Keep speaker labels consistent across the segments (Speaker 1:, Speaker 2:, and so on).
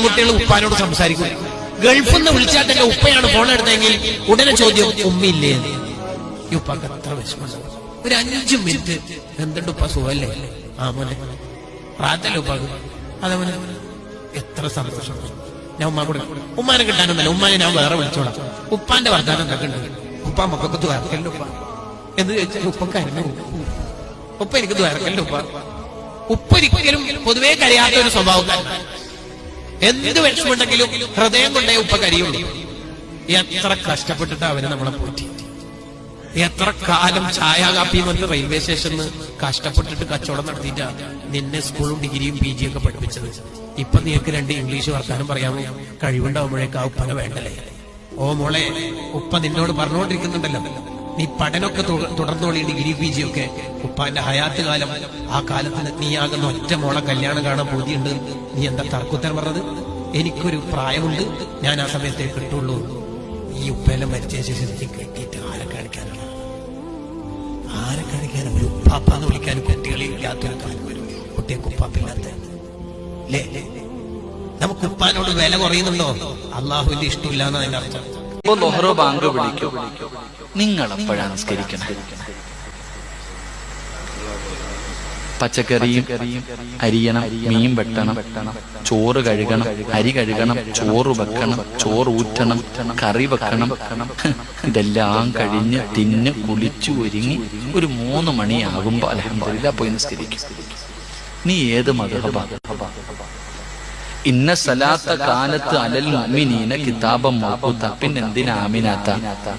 Speaker 1: ആൺകുട്ടികൾ ഉപ്പാനോട് സംസാരിക്കും. ഗൾഫിൽ നിന്ന് വിളിച്ചാൽ തന്നെ ഉപ്പയാണ് ഫോൺ എടുത്തെങ്കിൽ ഉടനെ ചോദ്യം ഉമ്മയില്ലേ ഈ ഉപ്പാക്ക് എത്ര വിഷമം ഒരു അഞ്ചു മിനിറ്റ്. എന്തുണ്ട് ഉപ്പ സുഖല്ലേ ആ മോനെ. പ്രാർത്ഥന ഉപ്പാക്ക്? അതെ മോനെ. എത്ര സന്തോഷം ഞാൻ ഉമ്മ കൂടെ ഉമ്മാനെ കിട്ടാനൊന്നല്ല ഉമ്മാനെ ഞാൻ വേറെ വിളിച്ചോളാം. ഉപ്പാന്റെ വർദ്ധാനം എന്തൊക്കെ ഉണ്ട് ഉപ്പ മക്കൾക്ക് ദ്വാരക്കല്ലോ ഉപ്പ. എന്ന് ചോദിച്ചാൽ ഉപ്പ കരഞ്ഞു ഉപ്പ എനിക്ക് ദ്വാരക്കല്ലോ ഉപ്പ. ഉപ്പ ഒരിക്കലും പൊതുവേ കരയാത്ത ഒരു സ്വഭാവക്കാരനാണ്. എന്ത് വിഷമുണ്ടെങ്കിലും ഹൃദയം കൊണ്ടേ ഉപ്പ കരിയുള്ളൂ. എത്ര കഷ്ടപ്പെട്ടിട്ട് അവന് നമ്മളെ പോറ്റി. എത്ര കാലം ചായ കാപ്പിയും വന്ന് റെയിൽവേ സ്റ്റേഷനിൽ കഷ്ടപ്പെട്ടിട്ട് കച്ചവടം നടത്തിയിട്ടാ നിന്നെ സ്കൂളും ഡിഗ്രിയും പി ജിയും ഒക്കെ പഠിപ്പിച്ചത്. ഇപ്പൊ നീക്ക് രണ്ട് ഇംഗ്ലീഷ് വർത്താനം പറയാമോ? കഴിവുണ്ടാവുമ്പോഴേക്കാ ഉപ്പനെ വേണ്ടല്ലേ? ഓ മോളെ ഉപ്പ നിന്നോട് പറഞ്ഞുകൊണ്ടിരിക്കുന്നുണ്ടല്ലോ. നീ പഠനമൊക്കെ തുടർന്നോളി ഡിഗ്രി പി ജി ഒക്കെ. ഉപ്പാന്റെ ഹയാത്ത് കാലം. ആ കാലത്തിന് നീ ആകുന്ന ഒറ്റ മോളെ കല്യാണം കാണാൻ ബോധ്യമുണ്ട് നീ എന്താ തർക്കുത്തരം പറഞ്ഞത്? എനിക്കൊരു പ്രായമുണ്ട്. ഞാൻ ആ സമയത്തേ കിട്ടുള്ളൂ ഈ ഉപ്പയെല്ലാം മരിച്ച ശേഷം നീ കെട്ടിയിട്ട് ആരെ കാണിക്കാനാണ്? ആരെ കാണിക്കാനും ഒരു ഉപ്പാപ്പാന്ന് വിളിക്കാനും കുട്ടികളില്ലാത്തൊരു കാലം വരും. കുട്ടിയെ ഉപ്പാപ്പില്ലാത്ത. അല്ലേ നമുക്ക് ഉപ്പാനോട് വില കുറയുന്നുണ്ടോ? അള്ളാഹുവിന്റെ ഇഷ്ടമില്ലാന്നതിന്റെ അർത്ഥം.
Speaker 2: ബാങ്ക് വിളിക്കും. നിങ്ങൾ അപ്പോഴാണ് നിസ്കരിക്കണം. പച്ചക്കറിയും അരിയണം മീൻ വെട്ടണം ചോറ് കഴുകണം അരി കഴുകണം ചോറ് വെക്കണം ചോറ് ഊറ്റണം കറി വെക്കണം. ഇതെല്ലാം കഴിഞ്ഞ് തിന്ന് കുളിച്ചു ഒരുങ്ങി ഒരു മൂന്ന് മണിയാകുമ്പോ അലഹമില്ല പോയി നിസ്കരിക്കും. നീ ഏത് മധുഹബ? ഇന്ന സലാത്ത കാലത്ത് അലൽ മുഅ്മിനീന കിതാബം മൗഖൂത്ത. പിന്നെന്തിനാ ആമിനാത്ത?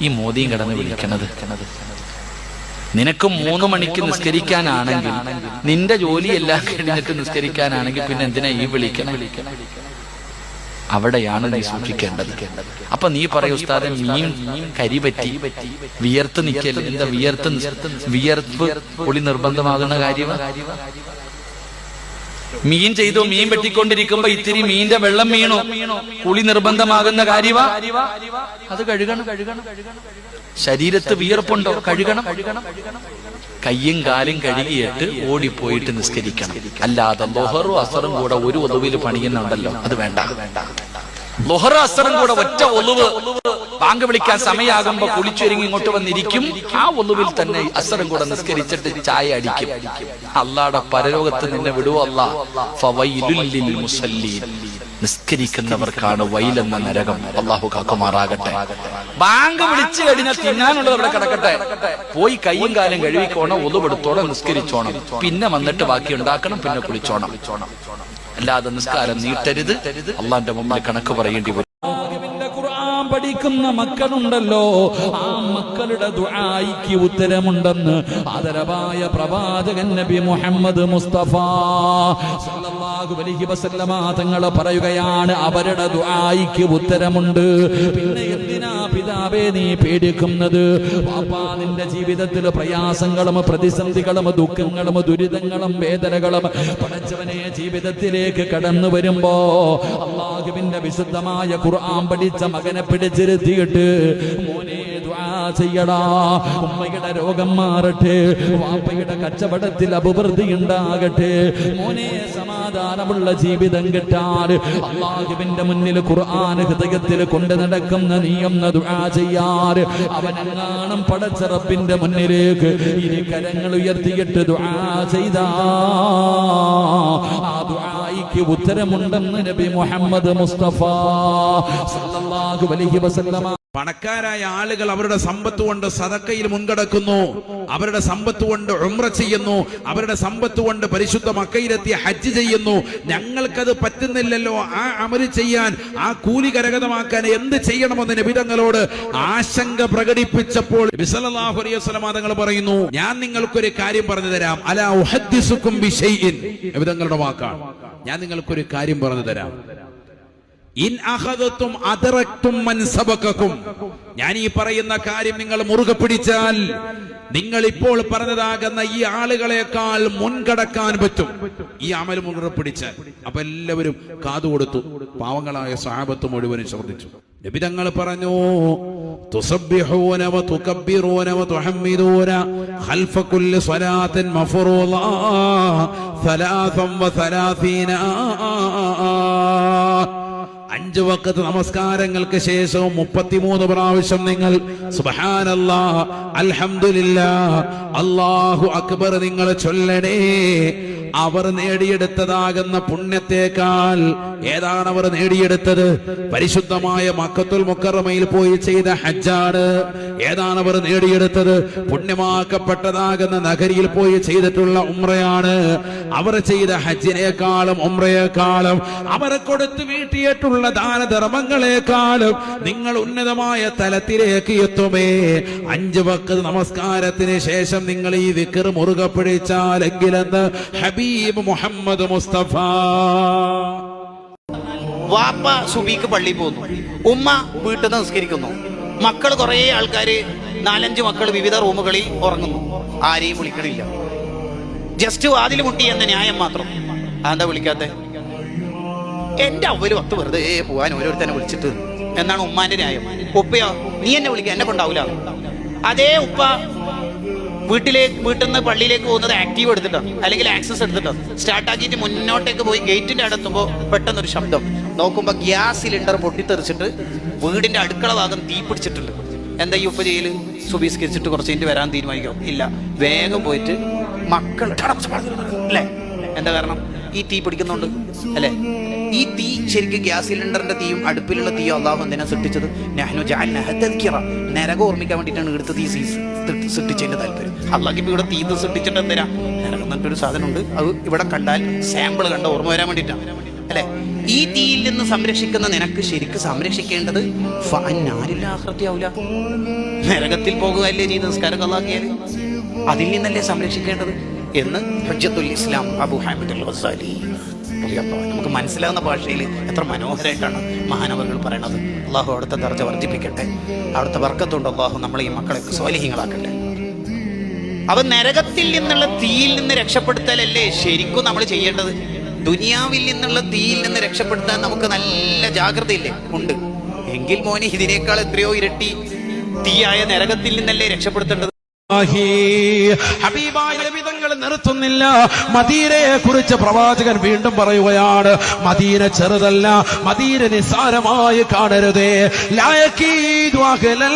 Speaker 2: ഈ മോദിയും കടന്ന് വിളിക്കണത്. നിനക്ക് മൂന്ന് മണിക്ക് നിസ്കരിക്കാനാണെങ്കിൽ നിന്റെ ജോലിയെല്ലാം കഴിഞ്ഞിട്ട് നിസ്കരിക്കാനാണെങ്കിൽ പിന്നെ എന്തിനാ ഈ വിളിക്കണം അവിടെയാണ് നീ സൂക്ഷിക്കേണ്ടത്. അപ്പൊ നീ പറയൂ ഉസ്താദെ മീൻ കരി പറ്റി വിയർത്ത് നിൽക്കല്ലേ എന്താ വിയർത്ത് വിയർപ്പ് ഒളി നിർബന്ധമാകുന്ന കാര്യമാണ് മീൻ ചെയ്തു മീൻ വെട്ടിക്കൊണ്ടിരിക്കുമ്പോ ഇത്തിരി മീന്റെ വെള്ളം വീണു? കുളി നിർബന്ധമാകുന്ന കാര്യവാ? അത് കഴുകണം. കഴുകണം ശരീരത്ത് വിയർപ്പുണ്ടോ? കഴുകണം. കയ്യും കാലും കഴുകിയിട്ട് ഓടിപ്പോയിട്ട് നിസ്കരിക്കണം. അല്ലാതെ ബൊഹറും അസറും കൂടെ ഒരു ഒതുവിൽ പണിയുന്നുണ്ടല്ലോ. അത് വേണ്ട. ലൊഹറ അസറും കൂടെ ഒറ്റ ഒലുവ് ബാങ്ക് വിളിക്കാൻ സമയമാകുമ്പോ കുളിച്ചൊരുങ്ങി ഇങ്ങോട്ട് വന്നിരിക്കും. ആ ഒലുവിൽ തന്നെ അസറും കൂടെ നിസ്കരിച്ചിട്ട് ചായ അടിക്കും. അള്ളാടെ പരലോകത്ത് നിന്നെ വിടുവല്ല നിസ്കരിക്കുന്നവർക്കാണ് വൈലെന്ന നരകം. അള്ളാഹു കാക്കുമാറാകട്ടെ. ബാങ്ക് വിളിച്ചു കഴിഞ്ഞാൽ തിന്നാനുള്ളത് അവിടെ കിടക്കട്ടെ. പോയി കയ്യും കാലും കഴുകിക്കോണം ഒതുപെടുത്തോണം നിസ്കരിച്ചോണം. പിന്നെ വന്നിട്ട് ബാക്കി ഉണ്ടാക്കണം പിന്നെ കുളിച്ചോണം. അല്ലാതെ നിസ്കാരം നീട്ടരുത്. അള്ളാന്റെ മുമ്പിൽ കണക്ക് പറയേണ്ടി വരും.
Speaker 3: ഖുർആൻ പഠിക്കുന്ന മക്കളുണ്ടല്ലോ. ആ മക്കളുടെ ദുആയിക്ക് ഉത്തരമുണ്ടെന്ന് ആദരവായ പ്രവാചകൻ നബി മുഹമ്മദ് മുസ്തഫ സല്ലല്ലാഹു അലൈഹി വസല്ലമ തങ്ങൾ പറയുകയാണ്. അവരുടെ ദുആയിക്ക് ഉത്തരമുണ്ട്. പിന്നെ എന്തിനാ പിതാവേ നീ പേടിക്കുന്നത് പാപ്പാ നിന്റെ ജീവിതത്തിൽ പ്രയാസങ്ങളും പ്രതിസന്ധികളും ദുഃഖങ്ങളും ദുരിതങ്ങളും വേദനകളും പടച്ചവനെ ജീവിതത്തിലേക്ക് കടന്നു വരുമ്പോ അള്ളാഹുവിന്റെ വിശുദ്ധമായ ഖുർആൻ പഠിച്ച മകനെ പിടിച്ചിരുത്തിയിട്ട് മോനെ ചെയ്യടാ. ഉമ്മയുടെ രോഗം മാറട്ടെ. വാപ്പയുടെ കച്ചവടത്തിൽ അഭിവൃദ്ധി ഉണ്ടാകട്ടെ. മോനെ സമാധാനമുള്ള ജീവിതം കിട്ടാൻ അള്ളാഹുവിന്റെ മുന്നിൽ ഖുർആൻ ഹൃദയത്തിൽ കൊണ്ടു നടക്കുന്ന നീയം അവൻ അവനെങ്ങാനും പടച്ചറപ്പിന്റെ മുന്നിലേക്ക് ഇനി കരങ്ങൾ ഉയർത്തിയിട്ട് ദുആ ചെയ്താ. ആ ഉത്തരമുണ്ടെന്ന് നബി മുഹമ്മദ് മുസ്തഫ സല്ലല്ലാഹു അലൈഹി വസല്ലമ
Speaker 4: പണക്കാരായ ആളുകൾ അവരുടെ സമ്പത്ത് കൊണ്ട് സദക്കയിൽ മുൻകടക്കുന്നു. അവരുടെ സമ്പത്ത് കൊണ്ട് ഉംറ ചെയ്യുന്നു. അവരുടെ സമ്പത്ത് കൊണ്ട് പരിശുദ്ധ മക്കയിലെത്തി ഹജ്ജ് ചെയ്യുന്നു. ഞങ്ങൾക്കത് പറ്റുന്നില്ലല്ലോ. ആ അമൽ ചെയ്യാൻ ആ കൂലി കരകതമാക്കാൻ എന്ത് ചെയ്യണമെന്ന് നബിതങ്ങളോട് ആശങ്ക പ്രകടിപ്പിച്ചപ്പോൾ തങ്ങൾ പറയുന്നു ഞാൻ നിങ്ങൾക്കൊരു കാര്യം പറഞ്ഞു തരാം. അലാ ഉഹദ്ദിസുക്കും വിഷയിൻ നബിതങ്ങളുടെ വാക്കാണ്. ഞാൻ നിങ്ങൾക്കൊരു കാര്യം പറഞ്ഞു തരാം. ഞാൻ ഈ പറയുന്ന കാര്യം നിങ്ങൾ മുറുകെ പിടിച്ചാൽ നിങ്ങൾ ഇപ്പോൾ പറഞ്ഞതാകുന്ന ഈ ആളുകളെക്കാൾ മുൻകടക്കാൻ പറ്റും ഈ അമൽ മുറുകെ പിടിച്ചാൽ അപ്പൊ എല്ലാവരും കാതു കൊടുത്തു പാവങ്ങളായ സാപത്ത് മുഴുവനും ശ്രദ്ധിച്ചു നബിതങ്ങൾ പറഞ്ഞു തുസബ്ബിഹൂന വതുകബ്ബിറൂന വതുഹമ്മിദൂന ഖൽഫ കുല്ലി സ്വലാത്തിൻ മഫറൂള ثلاثا وثلاثين അഞ്ചു വക്കത്ത് നമസ്കാരങ്ങൾക്ക് ശേഷവും മുപ്പത്തിമൂന്ന് പ്രാവശ്യം നിങ്ങൾ സുബഹാനല്ലാ അൽഹമില്ല അല്ലാഹു അക്ബർ നിങ്ങൾ ചൊല്ലണേ. അവർ നേടിയെടുത്തതാകുന്ന പുണ്യത്തേക്കാൾ ഏതാണ് അവർ നേടിയെടുത്തത്? പരിശുദ്ധമായ മക്കത്തുൽ മുക്കറമയിൽ പോയി ചെയ്ത ഹജ്ജാണ്. ഏതാണ് അവർ നേടിയെടുത്തത്? പുണ്യമാക്കപ്പെട്ടതാകുന്ന നഗരിയിൽ പോയി ചെയ്തിട്ടുള്ള ഉമ്രയാണ് അവർ ചെയ്ത ഹജ്ജിനേക്കാളും ഉമ്രയേക്കാളും അവരെ കൊടുത്ത് വീട്ടിയിട്ടുള്ള ദാനധർമ്മങ്ങളെക്കാളും നിങ്ങൾ ഉന്നതമായ തലത്തിലേക്ക് എത്തുമേ. അഞ്ച് വക്കത് നമസ്കാരത്തിന് ശേഷം നിങ്ങൾ ഈ വിക്കർ മുറുകെ പിടിച്ചാലെങ്കിലെന്ന് ഹബീബ് മുഹമ്മദ് മുസ്തഫ.
Speaker 5: വാപ്പ സുബിക്ക് പള്ളി പോകുന്നു ഉമ്മ വീട്ടിൽ നിന്ന് നിസ്കരിക്കുന്നു. മക്കൾ കുറേ ആൾക്കാർ നാലഞ്ച് മക്കൾ വിവിധ റൂമുകളിൽ ഉറങ്ങുന്നു. ആരെയും വിളിക്കണില്ല. ജസ്റ്റ് വാതിൽ മുട്ടി എന്ന ന്യായം മാത്രം. അതെന്താ വിളിക്കാത്ത? എന്റെ അവർ പത്ത് വെറുതെ പോവാൻ ഓരോരുത്തരെ വിളിച്ചിട്ട്. എന്നാണ് ഉമ്മാന്റെ ന്യായം. ഉപ്പയോ നീ എന്നെ വിളിക്കുക എന്നെ കൊണ്ടാവൂല. അതേ ഉപ്പ വീട്ടിലേക്ക് വീട്ടിൽ നിന്ന് പള്ളിയിലേക്ക് പോകുന്നത് ആക്റ്റീവ് എടുത്തിട്ടാണ് അല്ലെങ്കിൽ ആക്സസ് എടുത്തിട്ടാണ് സ്റ്റാർട്ട് ആക്കിയിട്ട് മുന്നോട്ടേക്ക് പോയി ഗേറ്റിന്റെ അടുത്തുമ്പോൾ പെട്ടെന്നൊരു ശബ്ദം നോക്കുമ്പോൾ ഗ്യാസ് സിലിണ്ടർ പൊട്ടിത്തെറിച്ചിട്ട് വീടിന്റെ അടുക്കള ഭാഗം തീ പിടിച്ചിട്ടുണ്ട് എന്താ ഈ ഉപ്പ ചെയ്യൽ സുബീസ്കരിച്ചിട്ട് കുറച്ച് കഴിഞ്ഞ് വരാൻ തീരുമാനിക്കും ഇല്ല വേഗം പോയിട്ട് മക്കൾ അല്ലേ എന്താ കാരണം ഈ തീ പിടിക്കുന്നുണ്ട് അല്ലേ ഈ തീ ശരിക്കും ഗ്യാസ് സിലിണ്ടറിന്റെ തീയും അടുപ്പിലുള്ള തീയും അള്ളാഹു എന്തിനാ സൃഷ്ടിച്ചത്? നെഹ്നു ജഅൽനാഹ നരക ഓർമ്മിക്കാൻ വേണ്ടിയിട്ടാണ് എടുത്ത തീ സൃഷ്ടിച്ചതിന്റെ താല്പര്യം. അള്ളാഹ് ഇവിടെ തീ സൃഷ്ടിച്ചിട്ട് എന്തിനാ? നരകം എന്നിട്ടൊരു സാധനമുണ്ട്. അത് ഇവിടെ കണ്ടാൽ സാമ്പിൾ കണ്ട ഓർമ്മ വരാൻ വേണ്ടിയിട്ടാണ് അല്ലെ? ഈ തീയിൽ നിന്ന് സംരക്ഷിക്കുന്ന നിനക്ക് ശരിക്ക് സംരക്ഷിക്കേണ്ടത് നരകത്തിൽ പോകുകയല്ലേ ചെയ്ത് നിസ്കാരം കള്ളാക്കിയാൽ അതിൽ നിന്നല്ലേ സംരക്ഷിക്കേണ്ടത് എന്ന് ഹജ്ജത്തുൽ ഇസ്ലാം അബു ഹാമിദ് അൽ അൻഹു. നമുക്ക് മനസ്സിലാകുന്ന ഭാഷയിൽ എത്ര മനോഹരമായിട്ടാണ് മഹാനവറുകൾ പറയണത്. അള്ളാഹു അവിടുത്തെ ദർജ വർദ്ധിപ്പിക്കട്ടെ. അവിടുത്തെ വർക്കത്തുണ്ട് അള്ളാഹു നമ്മളെ ഈ മക്കളെ സ്വാലിഹ്യങ്ങളാക്കട്ടെ അവ നരകത്തിൽ നിന്നുള്ള തീയിൽ നിന്ന് രക്ഷപ്പെടുത്തലല്ലേ ശരിക്കും നമ്മൾ ചെയ്യേണ്ടത്? ദുനിയാവിൽ നിന്നുള്ള തീയിൽ നിന്ന് രക്ഷപ്പെടുത്താൻ നമുക്ക് നല്ല ജാഗ്രതയില്ലേ? ഉണ്ട്. എങ്കിൽ മോനെ ഇതിനേക്കാൾ എത്രയോ ഇരട്ടി തീയായ നരകത്തിൽ നിന്നല്ലേ രക്ഷപ്പെടുത്തേണ്ടത്?
Speaker 4: ഹബീബായ വിധങ്ങൾ നിർത്തുന്നില്ല. മദീനയെ കുറിച്ച് പ്രവാചകൻ വീണ്ടും പറയുകയാണ് മദീന ചെറുതല്ല മദീന നിസ്സാരമായി കാണരുതേ.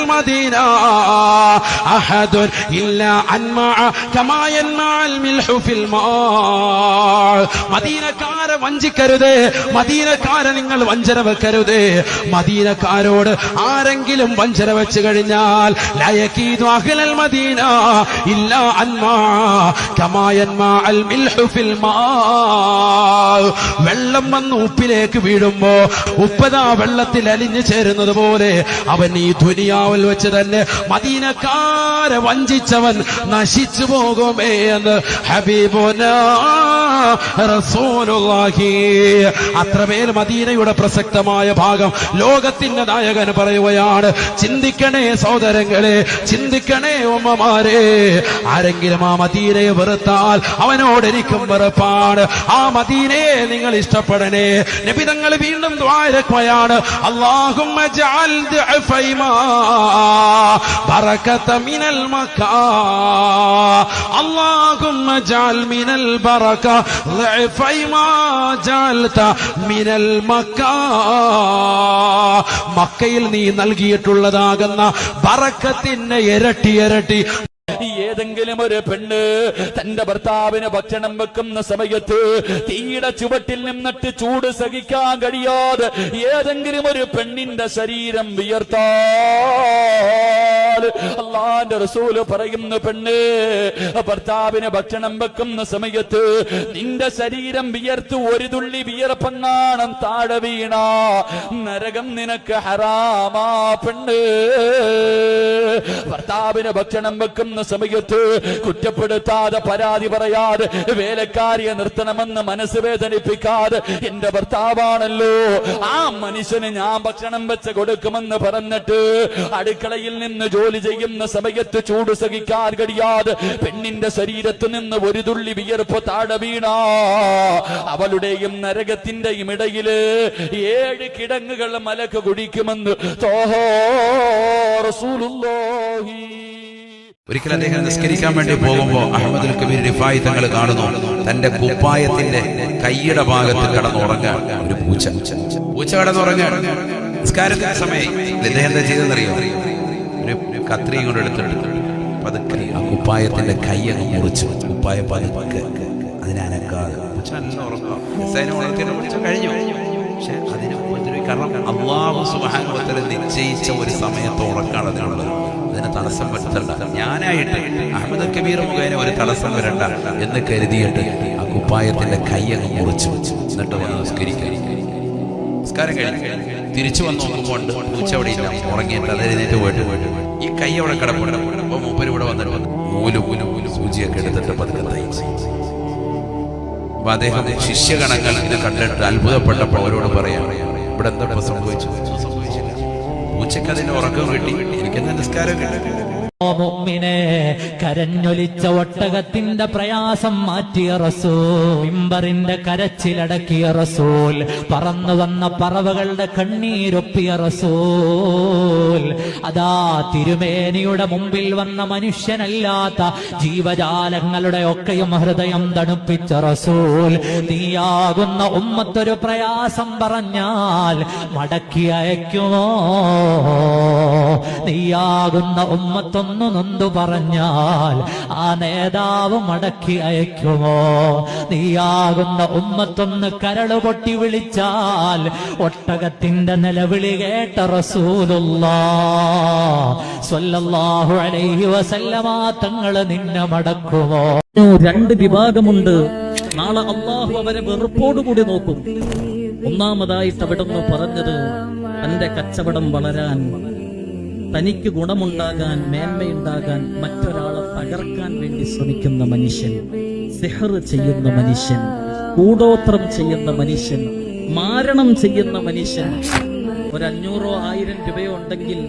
Speaker 4: മദീന. വഞ്ചിക്കരുതേ. മദീനക്കാരെ നിങ്ങൾ വഞ്ചന വെക്കരുതേ. മദീനക്കാരോട് ആരെങ്കിലും വഞ്ചന വെച്ചു കഴിഞ്ഞാൽ ലയക്കീ മദീന. ഇല്ലാ അൽമാ കമാ യൻമാ അൽ ഫിൽ മാ വെള്ളം വന്ന് ഉപ്പിലേക്ക് വീഴുമ്പോ ഉപ്പതാ വെള്ളത്തിൽ അലിഞ്ഞു ചേരുന്നത് പോലെ അവൻ ഈ ദുനിയാവിൽ വെച്ച് തന്നെ മദീനക്കാരെ വഞ്ചിച്ചവൻ നശിച്ചു പോകുമേ എന്ന് ഹബീബോന അത്രമേൽ മദീനയുടെ പ്രസക്തമായ ഭാഗം ലോകത്തിന്റെ നായകൻ പറയുകയാണ് ചിന്തിക്കണേ സഹോദരങ്ങളെ ചിന്തിക്കണേ ഉമ്മമാരെ ആരെങ്കിലും ആ മദീനയെ വെറുത്താൽ അവനോട് എനിക്കും വെറുപ്പാണ് ആ മദീനയെ നിങ്ങൾ ഇഷ്ടപ്പെടണേ നബിതങ്ങൾ വീണ്ടും ദ്വാരക്കുകയാണ് അള്ളാഹുമ്മ ജഅൽ ദഅഫൈമാ ബറകത മിനൽ മക്കാ اللهم اجعل من البركة ضعفي ما جعلت من المكة മക്കയിൽ നീ നൽകിയിട്ടുള്ളതാകുന്ന ബറക്കത്തിന്റെ ഇരട്ടി ഇരട്ടി
Speaker 3: ഏതെങ്കിലും ഒരു പെണ്ണ് തന്റെ ഭർത്താവിന് ഭക്ഷണം വെക്കുന്ന സമയത്ത് തീയുടെ ചുവട്ടിൽ നിന്നിട്ട് ചൂട് സഹിക്കാൻ കഴിയാതെ ഏതെങ്കിലും ഒരു പെണ്ണിന്റെ ശരീരം വിയർത്താൽ അള്ളാന്റെ റസൂൽ പറയുന്നു പെണ്ണ് ഭർത്താവിന് ഭക്ഷണം വെക്കുന്ന സമയത്ത് നിന്റെ ശരീരം വിയർത്ത് ഒരു തുള്ളി വിയർപ്പങ്ങാണം താഴെ വീണ നരകം നിനക്ക് ഹറാമാ പെണ്ണ്. ഭർത്താവിന് ഭക്ഷണം വെക്കുന്ന സമയത്ത് കുറ്റപ്പെടുത്താതെ പരാതി പറയാതെ വേലക്കാരിയെ നിർത്തണമെന്ന് മനസ്സ് വേദനിപ്പിക്കാതെ എന്റെ ഭർത്താവാണല്ലോ. ആ മനുഷ്യന് ഞാൻ ഭക്ഷണം വെച്ച് കൊടുക്കുമെന്ന് പറഞ്ഞിട്ട് അടുക്കളയിൽ നിന്ന് ജോലി ചെയ്യുന്ന സമയത്ത് ചൂട് സഹിക്കാൻ കഴിയാതെ പെണ്ണിന്റെ ശരീരത്ത് നിന്ന് ഒരു തുള്ളി വിയർപ്പ് താഴെ വീണ. അവളുടെയും നരകത്തിന്റെയും ഇടയിൽ ഏഴ് കിടങ്ങുകൾ മലക്ക് കുടിക്കുമെന്ന് തോഹോ റസൂലുള്ളാഹി
Speaker 4: ഒരിക്കൽ അദ്ദേഹം നിസ്കരിക്കാൻ വേണ്ടി പോകുമ്പോൾ അഹമ്മദുൽ കബീർ റിഫായി തങ്ങൾ കാണുന്നു. തന്റെ കുപ്പായത്തിന്റെ കൈയുടെ ഭാഗത്ത് കടന്നുറങ്ങാൻ ഒരു പൂച്ച. പൂച്ച കടന്നുറങ്ങാൻ. നിസ്കാരത്തിന്റെ സമയം. ഇദ്ദേഹം എന്താ ചെയ്തെന്നറിയോ ഒരു കത്രിയും കൊണ്ട് എടുത്തിട്ട് പതുക്കെ ആ കുപ്പായത്തിന്റെ കൈ അങ്ങ് മുറിച്ചു. കുപ്പായ പതുക്കെ. പൂച്ച കഴിഞ്ഞു. കാരണം അള്ളാഹു സുബാനുഭവത്തിൽ നിശ്ചയിച്ച ഒരു സമയത്ത് ഉറക്കാണ് അതിനുള്ളത്. അതിന് തടസ്സം വരുത്തണ്ട. ഞാനായിട്ട് അഹമ്മദ് കബീർ മുഖേന ഒരു തടസ്സം വരണ്ട എന്ന് കരുതിയിട്ട് ആ കുപ്പായത്തിന്റെ കൈ അങ്ങ് മുറിച്ചു. എന്നിട്ട് വന്ന് നിസ്കരിക്കാൻ. നിസ്കാരം കഴിഞ്ഞു. തിരിച്ചു വന്ന് നോക്കുമ്പോൾ പൂച്ച അവിടെ ഇല്ല. ഉറങ്ങിയിട്ട് അത് പോയിട്ട് ഈ കൈ അവിടെ കിടപ്പുണ്ട്. അപ്പൊ മൂപ്പര് ഇവിടെ വന്നിട്ട് മൂൽ മൂൽ മൂൽ സൂചിയൊക്കെ എടുത്തിട്ട് പതുക്കെ തയ്ച്ചു. അപ്പൊ അദ്ദേഹം ശിഷ്യഗണങ്ങൾ ഇത് കണ്ടിട്ട് അത്ഭുതപ്പെട്ടപ്പോൾ അവരോട് പറയാം ഇവിടെ എന്താ സംഭവിച്ചു. അതിന്റെ ഉറക്കം കിട്ടി. എനിക്കെന്താ നിസ്കാരം കിട്ടി?
Speaker 6: ഓ മുഅ്മിനെ കരഞ്ഞൊലിച്ച ഒട്ടകത്തിന്റെ പ്രയാസം മാറ്റിയ റസൂൽ മിമ്പറിന്റെ കരച്ചിലടക്കിയ റസൂൽ പറന്നു വന്ന പറവകളുടെ കണ്ണീരൊപ്പിയ റസൂൽ. അതാ തിരുമേനിയുടെ മുമ്പിൽ വന്ന മനുഷ്യനല്ലാത്ത ജീവജാലങ്ങളുടെ ഒക്കെയും ഹൃദയം തണുപ്പിച്ച റസൂൽ നീയാകുന്ന ഉമ്മത്തൊരു പ്രയാസം പറഞ്ഞാൽ മടക്കി അയക്കുമോ? നീയാകുന്ന ഉമ്മത്തൊന്നു നൊന്തു പറഞ്ഞാൽ ആ നേതാവ് മടക്കി അയക്കുമോ? നീയാകുന്ന ഉമ്മത്തൊന്ന് കരൾ പൊട്ടി വിളിച്ചാൽ ഒട്ടകത്തിന്റെ നിലവിളി കേട്ട റസൂലുള്ളാ. അലൈഹി നിന്നെ മടക്കുമോ?
Speaker 7: രണ്ട് വിഭാഗമുണ്ട്. നാളെ അള്ളാഹു അവരെ വെറുപ്പോടുകൂടി നോക്കും. ഒന്നാമതായിട്ട് അവിടുന്ന് പറഞ്ഞത് തന്റെ കച്ചവടം വളരാൻ തനിക്ക് ഗുണമുണ്ടാകാൻ മേന്മയുണ്ടാകാൻ മറ്റൊരാളെ തകർക്കാൻ വേണ്ടി ശ്രമിക്കുന്ന മനുഷ്യൻ സെഹർ ചെയ്യുന്ന മനുഷ്യൻ കൂടോത്രം ചെയ്യുന്ന മനുഷ്യൻ മാരണം ചെയ്യുന്ന മനുഷ്യൻ. ഒരു അഞ്ഞൂറോ ആയിരം രൂപയോ ഉണ്ടെങ്കിൽ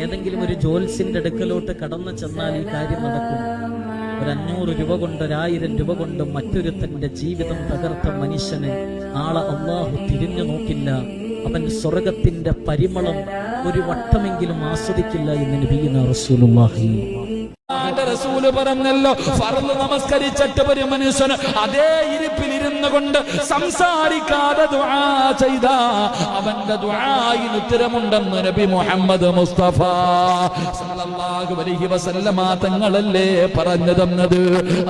Speaker 7: ഏതെങ്കിലും ഒരു ജോൽസിന്റെ അടുക്കലോട്ട് കടന്നു ചെന്നാൽ ഈ കാര്യം നടക്കും. ഒരു അഞ്ഞൂറ് രൂപ കൊണ്ട് ഒരായിരം രൂപ കൊണ്ട് മറ്റൊരുത്തന്റെ ജീവിതം തകർത്ത മനുഷ്യനെ ആളെ അള്ളാഹു തിരിഞ്ഞു നോക്കില്ല. അവൻ സ്വർഗത്തിന്റെ പരിമളം ഒരു വട്ടമെങ്കിലും ആസ്വദിക്കില്ല എന്ന് നബിയുന്ന റസൂലുള്ളാഹി.
Speaker 3: റസൂൽ പറഞ്ഞല്ലോ ഫർൾ നമസ്കരിച്ചിട്ട് ഒരു മനുഷ്യന് അതേ ഇരിപ്പിൽ ഇരുന്നു കൊണ്ട് സംസാരിക്കാതെ ദുആ ചെയ്ത അവന്റെ ദുആയിന് ഉത്തരമുണ്ടെന്ന് നബി മുഹമ്മദ് മുസ്തഫ സല്ലല്ലാഹു അലൈഹി വസല്ലമ തങ്ങളല്ലേ പറഞ്ഞു തന്നത്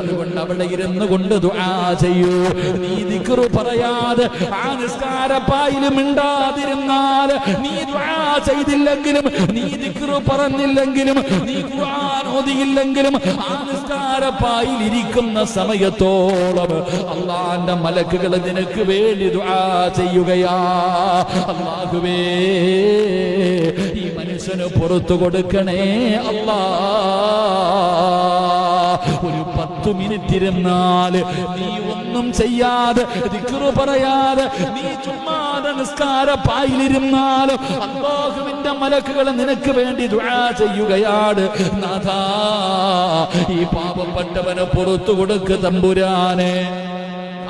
Speaker 3: അതുകൊണ്ട് അവിടെ ഇരുന്നു കൊണ്ട് ദുആ ചെയ്യൂ. നീ ദിക്റ് പറയാതെ ആ നിസ്കാരപ്പായിലും മിണ്ടാതിരുന്നാൽ നീ ദുആ ചെയ്തില്ലെങ്കിലും നീ ദിക്റ് പറഞ്ഞില്ലെങ്കിലും നീ ഖുർആൻ ഓതിയില്ലെങ്കിലും ആ നിസ്കാരപ്പായിൽ ഇരിക്കുന്ന സമയത്തോളം അള്ളാന്റെ മലക്കുകൾ നിനക്ക് വേണ്ടി ചെയ്യുകയാ. അള്ളാഹുവേ ഈ മനുഷ്യന് പുറത്തു കൊടുക്കണേ അള്ളാ. ഒരു പത്തു മിനിറ്റ് ഇരുന്നാൽ നീ ഒന്നും ചെയ്യാതെ പറയാതെ നീ ചുമ്മാതെ നിസ്കാര പായിലിരുന്നാലും അള്ളാഹുവിന്റെ മലക്കുകൾ നിനക്ക് വേണ്ടി ദുആ ചെയ്യുകയാണ്. നാഥാ ഈ പാപപ്പെട്ടവനെ പുറത്തു കൊടുക്ക് തമ്പുരാനെ.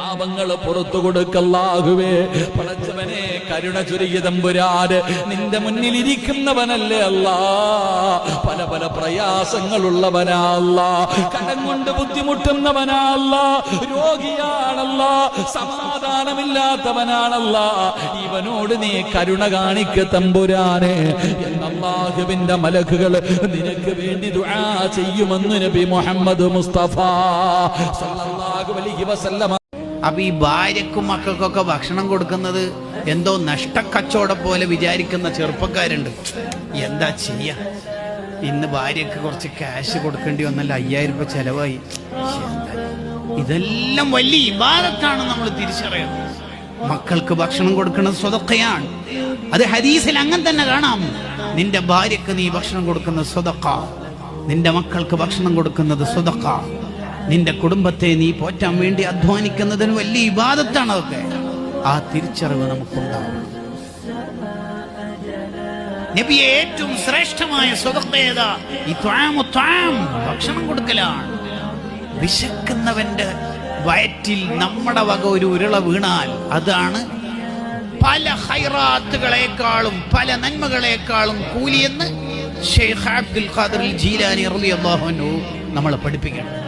Speaker 3: പാപങ്ങൾ പുറത്തു കൊടുക്കല്ലാകുവേ പടച്ചവനെ കരുണ ചുരുകിയ തമ്പുരാന് നിന്റെ മുന്നിൽ ഇരിക്കുന്നവനല്ലേ അല്ല. പല പല പ്രയാസങ്ങളുള്ളവനല്ല കടം കൊണ്ട് ബുദ്ധിമുട്ടുന്നവനല്ല രോഗിയാണല്ല. സമാധാനമില്ലാത്തവനാണല്ല. ഇവനോട് നീ കരുണ കാണിക്ക തമ്പുരാനെ. എന്നല്ലാഹുവിന്റെ മലക്കുകൾ നിനക്ക് വേണ്ടി ദുആ ചെയ്യുമെന്ന് നബി മുഹമ്മദ് മുസ്തഫ. സല്ലല്ലാഹു അലൈഹി വസല്ലമ
Speaker 5: അപ്പൊ ഈ ഭാര്യക്കും മക്കൾക്കൊക്കെ ഭക്ഷണം കൊടുക്കുന്നത് എന്തോ നഷ്ടക്കച്ചവടം പോലെ വിചാരിക്കുന്ന ചെറുപ്പക്കാരുണ്ട്. എന്താ ചെയ്യാ? ഇന്ന് ഭാര്യക്ക് കുറച്ച് ക്യാഷ് കൊടുക്കേണ്ടി വന്നല്ല അയ്യായിരം രൂപ ചെലവായി. ഇതെല്ലാം വലിയ ഇബാദത്താണ് നമ്മൾ തിരിച്ചറിയുന്നത്. മക്കൾക്ക് ഭക്ഷണം കൊടുക്കുന്നത് സ്വതക്കയാണ്. അത് ഹദീസിൽ അങ്ങനെ തന്നെ കാണാം. നിന്റെ ഭാര്യക്ക് നീ ഭക്ഷണം കൊടുക്കുന്നത് സ്വതക്ക. നിന്റെ മക്കൾക്ക് ഭക്ഷണം കൊടുക്കുന്നത് സ്വതക്ക. നിന്റെ കുടുംബത്തെ നീ പോറ്റാൻ വേണ്ടി അധ്വാനിക്കുന്നതിന് വലിയ വിവാദത്താണ് അതൊക്കെ. ആ തിരിച്ചറിവ് നമുക്കുണ്ടാവും. ഏറ്റവും ശ്രേഷ്ഠമായ സ്വതക്കേത ഈ ത്വാമു ത്വാം ഭക്ഷണം കൊടുക്കലാണ്. വിശക്കുന്നവന്റെ വയറ്റിൽ നമ്മുടെ വക ഒരു ഉരുള വീണാൽ അതാണ് പല ഹൈറാത്തുകളെക്കാളും പല നന്മകളെക്കാളും കൂലിയെന്ന് ഷെയ്ഖ് അബ്ദുൽ ഖാദിർ ജീലാനി റളിയല്ലാഹു അൻഹു നമ്മളെ പഠിപ്പിക്കണം.